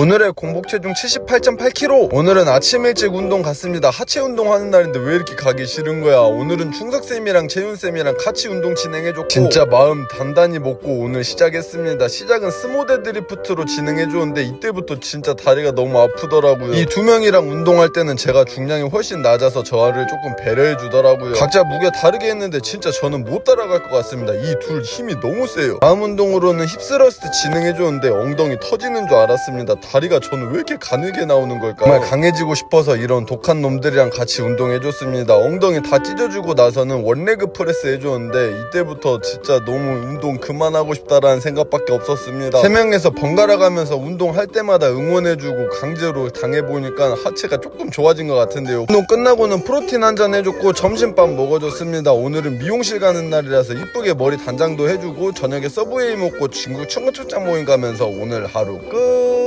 오늘의 공복 체중 78.8kg 오늘은 아침 일찍 운동 갔습니다. 하체 운동하는 날인데 왜 이렇게 가기 싫은 거야? 오늘은 충석쌤이랑 재윤쌤이랑 같이 운동 진행해줬고. 진짜 마음 단단히 먹고 오늘 시작했습니다. 시작은 스모데 드리프트로 진행해줬는데 이때부터 진짜 다리가 너무 아프더라고요. 이 두 명이랑 운동할 때는 제가 중량이 훨씬 낮아서 저를 조금 배려해주더라고요. 각자 무게 다르게 했는데 진짜 저는 못 따라갈 것 같습니다. 이 둘 힘이 너무 세요. 다음 운동으로는 힙스러스트 진행해줬는데 엉덩이 터지는 줄 알았습니다 다리가 저는 왜 이렇게 가늘게 나오는 걸까요? 정말 강해지고 싶어서 이런 독한 놈들이랑 같이 운동해줬습니다. 엉덩이 다 찢어주고 나서는 원레그 프레스 해줬는데 이때부터 진짜 너무 운동 그만하고 싶다라는 생각밖에 없었습니다. 세 명에서 번갈아 가면서 운동할 때마다 응원해주고 강제로 당해보니까 하체가 조금 좋아진 것 같은데요. 운동 끝나고는 프로틴 한 잔 해줬고 점심밥 먹어줬습니다. 오늘은 미용실 가는 날이라서 이쁘게 머리 단장도 해주고 저녁에 서브웨이 먹고 친구 청구초장 모임 가면서 오늘 하루 끝.